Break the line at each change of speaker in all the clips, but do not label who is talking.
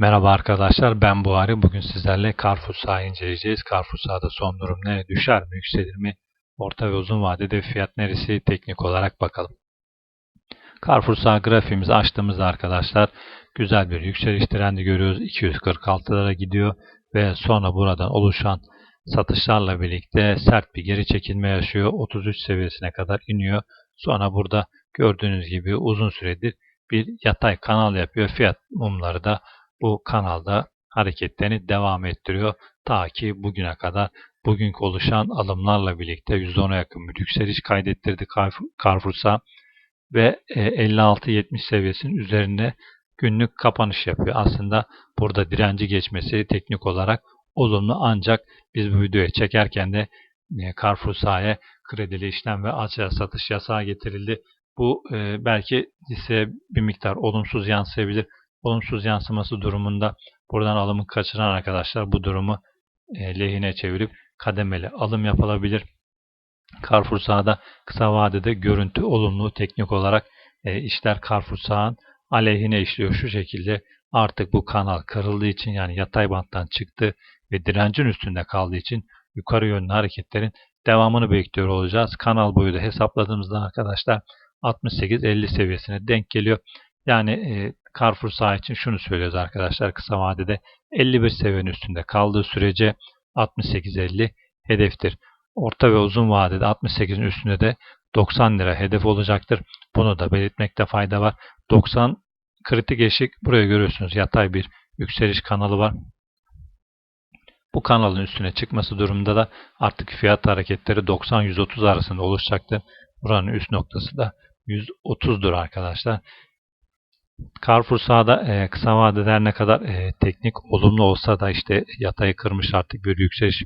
Merhaba arkadaşlar ben Buhari. Bugün sizlerle Carrefour sağı inceleyeceğiz. Carrefour sahada son durum ne? Düşer mi? Yükselir mi? Orta ve uzun vadede fiyat neresi? Teknik olarak bakalım. Carrefour grafiğimizi açtığımızda arkadaşlar güzel bir yükseliş trendi görüyoruz. 246'lara gidiyor ve sonra buradan oluşan satışlarla birlikte sert bir geri çekilme yaşıyor. 33 seviyesine kadar iniyor. Sonra burada gördüğünüz gibi uzun süredir bir yatay kanal yapıyor. Fiyat mumları da bu kanalda hareketlerini devam ettiriyor. Ta ki bugüne kadar bugünkü oluşan alımlarla birlikte %10'a yakın bir yükseliş kaydettirdi Carrefour'sa ve 56-70 e, seviyesinin üzerinde günlük kapanış yapıyor. Aslında burada direnci geçmesi teknik olarak olumlu ancak biz bu videoyu çekerken de e, Carrefour sahaya kredili işlem ve açığa satış yasağı getirildi. Bu e, belki hisseye bir miktar olumsuz yansıyabilir olumsuz yansıması durumunda buradan alımı kaçıran arkadaşlar bu durumu e, lehine çevirip kademeli alım yapılabilir. Carrefour sahada kısa vadede görüntü olumlu teknik olarak e, işler Carrefour sağın aleyhine işliyor şu şekilde artık bu kanal kırıldığı için yani yatay banttan çıktı ve direncin üstünde kaldığı için yukarı yönlü hareketlerin devamını bekliyor olacağız. Kanal boyu da hesapladığımızda arkadaşlar 68-50 seviyesine denk geliyor. Yani e, Carrefour sağ için şunu söylüyoruz arkadaşlar. Kısa vadede 51 seviyenin üstünde kaldığı sürece 68-50 hedeftir. Orta ve uzun vadede 68'in üstünde de 90 lira hedef olacaktır. Bunu da belirtmekte fayda var. 90 kritik eşik buraya görüyorsunuz yatay bir yükseliş kanalı var. Bu kanalın üstüne çıkması durumunda da artık fiyat hareketleri 90-130 arasında oluşacaktır. Buranın üst noktası da 130'dur arkadaşlar. Carrefour sahada e, kısa vadede ne kadar e, teknik olumlu olsa da işte yatayı kırmış artık bir yükseliş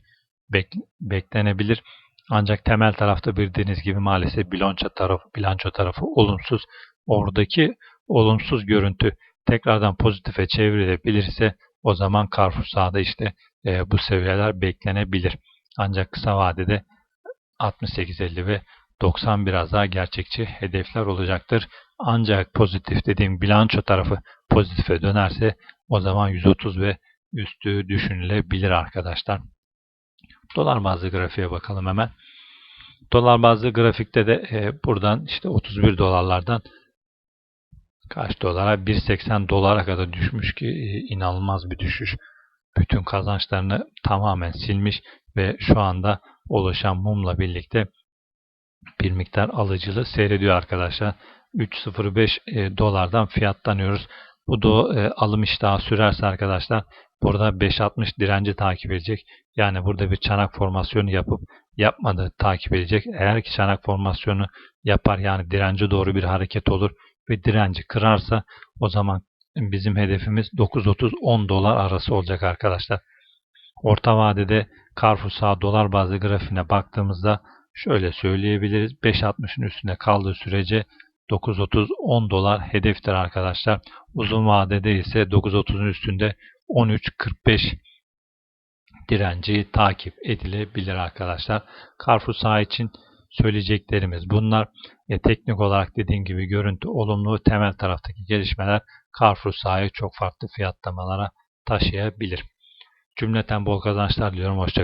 bek, beklenebilir. Ancak temel tarafta bildiğiniz gibi maalesef bilanço tarafı, bilanço tarafı olumsuz. Oradaki olumsuz görüntü tekrardan pozitife çevrilebilirse o zaman Carrefour sahada işte e, bu seviyeler beklenebilir. Ancak kısa vadede 68.50 ve 90 biraz daha gerçekçi hedefler olacaktır. Ancak pozitif dediğim bilanço tarafı pozitife dönerse o zaman 130 ve üstü düşünülebilir arkadaşlar. Dolar bazlı grafiğe bakalım hemen. Dolar bazlı grafikte de e, buradan işte 31 dolarlardan kaç dolara 1.80 dolara kadar düşmüş ki e, inanılmaz bir düşüş. Bütün kazançlarını tamamen silmiş ve şu anda oluşan mumla birlikte bir miktar alıcılı seyrediyor arkadaşlar. 3.05 e, dolardan fiyatlanıyoruz. Bu da e, alım iştahı sürerse arkadaşlar burada 5.60 direnci takip edecek. Yani burada bir çanak formasyonu yapıp yapmadığı takip edecek. Eğer ki çanak formasyonu yapar yani direnci doğru bir hareket olur ve direnci kırarsa o zaman bizim hedefimiz 9.30-10 dolar arası olacak arkadaşlar. Orta vadede Carrefour sağ dolar bazlı grafiğine baktığımızda şöyle söyleyebiliriz. 5.60'ın üstünde kaldığı sürece 9.30-10 dolar hedeftir arkadaşlar. Uzun vadede ise 9.30'un üstünde 13.45 direnci takip edilebilir arkadaşlar. Carrefour sağ için söyleyeceklerimiz bunlar. E, teknik olarak dediğim gibi görüntü olumlu temel taraftaki gelişmeler Carrefour sahayı çok farklı fiyatlamalara taşıyabilir. Cümleten bol kazançlar diliyorum. Hoşçakalın.